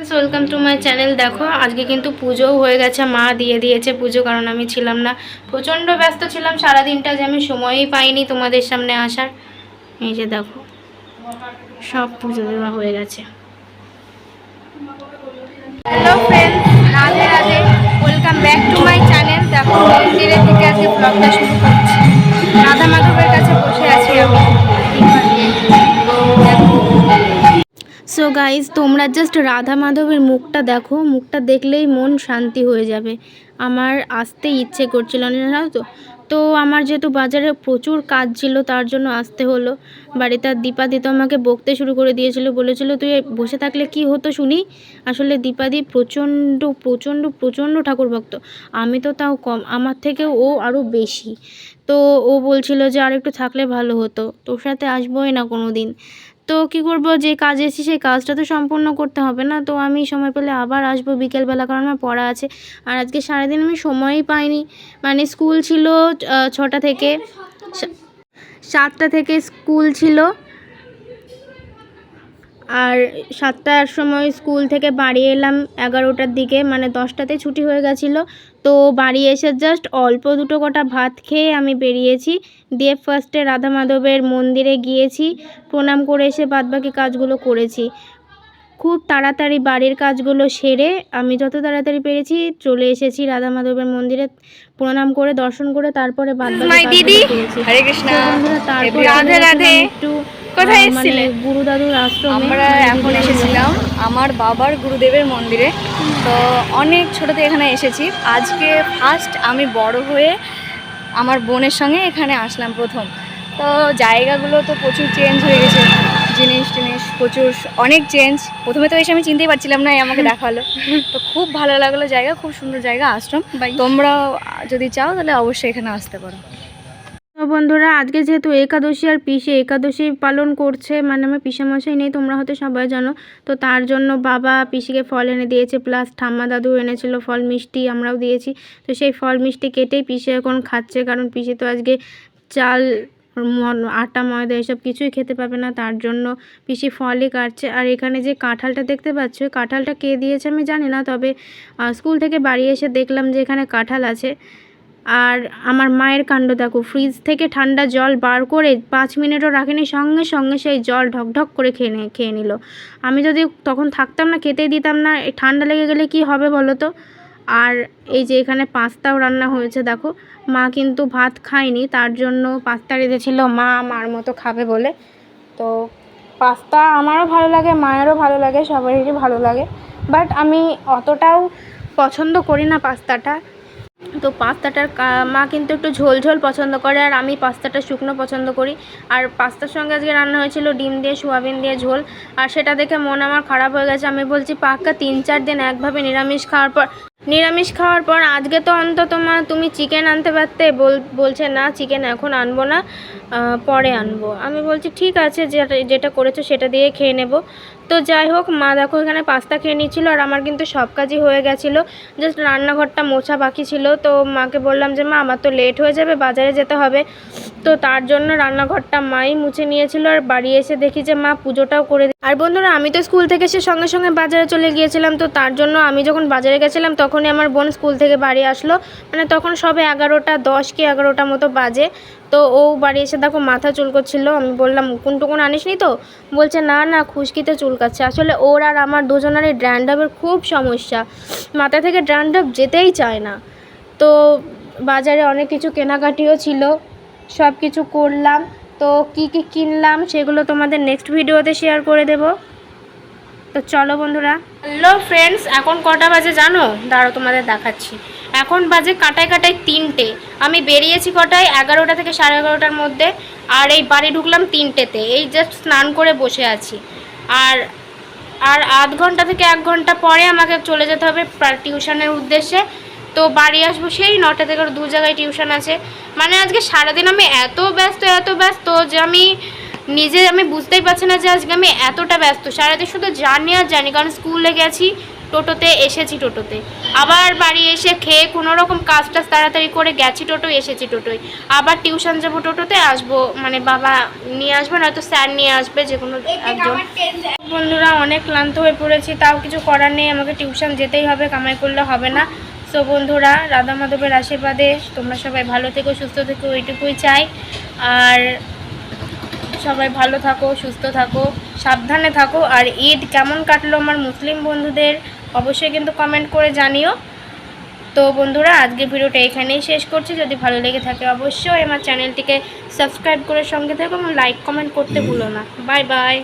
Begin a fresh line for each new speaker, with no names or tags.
Friends welcome to my channel দেখো, আজকে কিন্তু পুজোও হয়ে গেছে, মা দিয়ে দিয়েছে পুজো, কারণ আমি ছিলাম না। প্রচণ্ড ব্যস্ত ছিলাম, সারাদিনটা যে আমি সময়ই পাইনি তোমাদের সামনে আসার। এই যে দেখো, সব পুজো দেওয়া হয়ে গেছে। Hello friends Radhe Radhe welcome back to my channel দেখো, মন্দিরের থেকে আজকে ব্লগটা শুরু করছি। রাধা মাধবের কাছে বসে আছি আমি। সো গাইজ তোমরা জাস্ট রাধা মাধবের মুখটা দেখো। মুখটা দেখলেই মন শান্তি হয়ে যাবে। আমার আসতে ইচ্ছে করছিল না তো? তো আমার যেহেতু বাজারে প্রচুর কাজ ছিল, তার জন্য আসতে হলো। বাড়িতে আর দীপাদি তো আমাকে বকতে শুরু করে দিয়েছিল, বলেছিল, তুই বসে থাকলে কি হতো শুনি? আসলে দীপাদি প্রচণ্ড প্রচণ্ড প্রচণ্ড ঠাকুর ভক্ত আমি তো তাও কম, আমার থেকে ও আরও বেশি। তো ও বলছিল যে আর একটু থাকলে ভালো হতো। তোর সাথে আসবোই না কোনো দিন তো কি করব? যে কাজ এসেছি সেই কাজটা তো সম্পূর্ণ করতে হবে না। তো আমি সময় পেলে আবার আসব বিকেলবেলা কারণ আমার পড়া আছে। আর আজকে সারাদিন আমি সময়ই পাইনি। মানে স্কুল ছিল ছটা থেকে সাতটা থেকে স্কুল ছিল। আর সাতটার সময় স্কুল থেকে বাড়ি এলাম এগারোটার দিকে মানে দশটাতে ছুটি হয়ে গেছিল। তো বাড়ি এসে জাস্ট অল্প দুটো কটা ভাত খেয়ে আমি বেরিয়েছি। দিয়ে ফার্স্টে রাধা মাধবের মন্দিরে গিয়েছি, প্রণাম করে এসে বাদবাকি কাজগুলো করেছি। খুব তাড়াতাড়ি বাড়ির কাজগুলো সেরে আমি যত তাড়াতাড়ি পেরেছি চলে এসেছি রাধা মাধবের মন্দিরে প্রণাম করে দর্শন করে তারপরে
দিদি। হরে কৃষ্ণ।
তারপর
রাধে রাধে।
একটু
কোথায়
মানে
এসেছিলে?
গুরু দাদুর আশ্রমে
আমরা
মানে
এখন এসেছিলাম আমার বাবার গুরুদেবের মন্দিরে। তো অনেক ছোটতে এখানে এসেছি। আজকে ফার্স্ট আমি বড় হয়ে আমার বোনের সঙ্গে এখানে আসলাম প্রথম। তো জায়গাগুলো তো প্রচুর চেঞ্জ হয়ে গেছে। জিনিস টিনিস প্রচুর অনেক চেঞ্জ প্রথমে তো এসে আমি চিনতেই পারছিলাম না এই আমাকে দেখাল। তো খুব ভালো লাগল জায়গা খুব সুন্দর জায়গা আশ্রম। তোমরাও যদি চাও তাহলে অবশ্যই এখানে আসতে পারো।
তো বন্ধুরা আজকে যেহেতু একাদশী আর পিসে একাদশী পালন করছে মানে আমার পিসামশাই নেই তোমরা হয়তো সবাই জানো। তো তার জন্য বাবা পিসিকে ফল এনে দিয়েছে প্লাস ঠাম্মা দাদু এনেছিল ফল মিষ্টি আমরাও দিয়েছি। তো সেই ফল মিষ্টি কেটেই পিসে এখন খাচ্ছে কারণ পিসে তো আজকে চাল আটা, ময়দা এসব কিছুই খেতে পাবে না, তার জন্য পিসি ফলই কাটছে। আর এখানে যে কাঁঠালটা দেখতে পাচ্ছ, কাঁঠালটা কে দিয়েছে আমি জানি না, তবে স্কুল থেকে বাড়ি এসে দেখলাম যে এখানে কাঁঠাল আছে। আর আমার মায়ের কাণ্ড দেখো, ফ্রিজ থেকে ঠান্ডা জল বার করে পাঁচ মিনিটও রাখেনি, সঙ্গে সঙ্গে সেই জল ঢকঢক করে খেয়ে খেয়ে নিল। আমি যদি তখন থাকতাম না, খেতেই দিতাম না ঠান্ডা লেগে গেলে কি হবে বলো তো? আর এই যে এখানে পাস্তাও রান্না হয়েছে, দেখো। মা কিন্তু ভাত খায়নি, তার জন্য পাস্তা রেঁধেছিল। মা মার মতো খাবে বলে। তো পাস্তা আমারও ভালো লাগে, মায়েরও ভালো লাগে, সবারই ভালো লাগে। বাট আমি অতটাও পছন্দ করি না পাস্তাটা। তো পাস্তাটার মা কিন্তু একটু ঝোল ঝোল পছন্দ করে, আর আমি পাস্তাটা শুকনো পছন্দ করি। আর পাস্তার সঙ্গে আজকে রান্না হয়েছিল ডিম দিয়ে, সোয়াবিন দিয়ে ঝোল। আর সেটা দেখে মন আমার খারাপ হয়ে গেছে। আমি বলছি, পাক্কা তিন চার দিন একভাবে নিরামিষ খাওয়ার পর নিরামিষ খাওয়ার পর আজকে তো অন্তত মা, তুমি চিকেন আনতে পারতে। বল, বলছে, না চিকেন এখন আনব না পরে আনব। আমি বলছি, ঠিক আছে, যেটা যেটা করেছ সেটা দিয়ে খেয়ে নেব। তো যাই হোক, মা দেখো এখানে পাস্তা খেয়ে নিচ্ছিল, আর আমার কিন্তু সব কাজই হয়ে গেছিল। জাস্ট রান্নাঘরটা মোছা বাকি ছিল, তো মাকে বললাম যে, মা, আমার তো লেট হয়ে যাবে, বাজারে যেতে হবে। তো তার জন্য রান্নাঘরটা মাই মুছে নিয়েছিল আর বাড়ি এসে দেখি যে মা পুজোটাও করে আর বন্ধুরা, আমি তো স্কুল থেকে এসে সঙ্গে সঙ্গে বাজারে চলে গিয়েছিলাম, তো তার জন্য আমি যখন বাজারে গেছিলাম তখনই আমার বোন স্কুল থেকে বাড়ি আসলো। মানে তখন সবে এগারোটা দশ কি এগারোটা মতো বাজে। তো ও বাড়ি এসে দেখো মাথা চুলকোচ্ছিল আমি বললাম উকুন টুকুন আনিসনি তো? বলছে, না না, খুশকিতে চুলকাচ্ছে আসলে ওর আর আমার দুজনেরই ড্র্যান্ডাপের খুব সমস্যা। মাথা থেকে ড্র্যান্ডাপ যেতেই চায় না। তো বাজারে অনেক কিছু কেনাকাটিও ছিল। সব কিছু করলাম। তো কি কি কিনলাম সেগুলো তোমাদের নেক্সট ভিডিওতে শেয়ার করে দেব। তো চলো বন্ধুরা। হ্যালো ফ্রেন্ডস এখন কটা বাজে জানো? দাঁড়ো তোমাদের দেখাচ্ছি। এখন বাজে কাটায় কাটায় তিনটে। আমি বেরিয়েছি কটায়? এগারোটা থেকে সাড়ে এগারোটার মধ্যে। আর এই বাড়ি ঢুকলাম তিনটেতে। এই জাস্ট স্নান করে বসে আছি। আর আর আধ ঘণ্টা থেকে এক ঘণ্টা পরে আমাকে চলে যেতে হবে টিউশনের উদ্দেশ্যে। তো বাড়ি আসব সেই নটা থেকে দু জায়গায় টিউশন আছে। মানে আজকে সারাদিন আমি এত ব্যস্ত এত ব্যস্ত যে আমি নিজে আমি বুঝতেই পারছি না যে আজকে আমি এতটা ব্যস্ত। সারাদিন শুধু জানি আর জানি কারণ স্কুলে গেছি টোটোতে এসেছি টোটোতে। আবার বাড়ি এসে খেয়ে কোনো রকম কাজ টাজ তাড়াতাড়ি করে গেছি টোটো এসেছি টোটোয়। আবার টিউশন যাব টোটোতে আসব মানে বাবা নিয়ে আসবে নয়তো স্যার নিয়ে আসবে যে কোনো একজন। বন্ধুরা অনেক ক্লান্ত হয়ে পড়েছি তাও কিছু করার নেই আমাকে টিউশন যেতেই হবে কামাই করলে হবে না। সো বন্ধুরা, রাধা মাধবের আশীর্বাদে তোমরা সবাই ভালো থেকো, সুস্থ থেকো ওইটুকুই চাই। আর সবাই ভালো থাকো, সুস্থ থাকো, সাবধানে থাকো। আর ঈদ কেমন কাটলো আমার মুসলিম বন্ধুদের, অবশ্যই কিন্তু কমেন্ট করে জানিও। তো বন্ধুরা আজকে ভিডিওটা এখানেই শেষ করছি। যদি ভালো লেগে থাকে অবশ্যই আমার চ্যানেলটিকে সাবস্ক্রাইব করে সঙ্গে থাকো এবং লাইক কমেন্ট করতে ভুলো না। Bye bye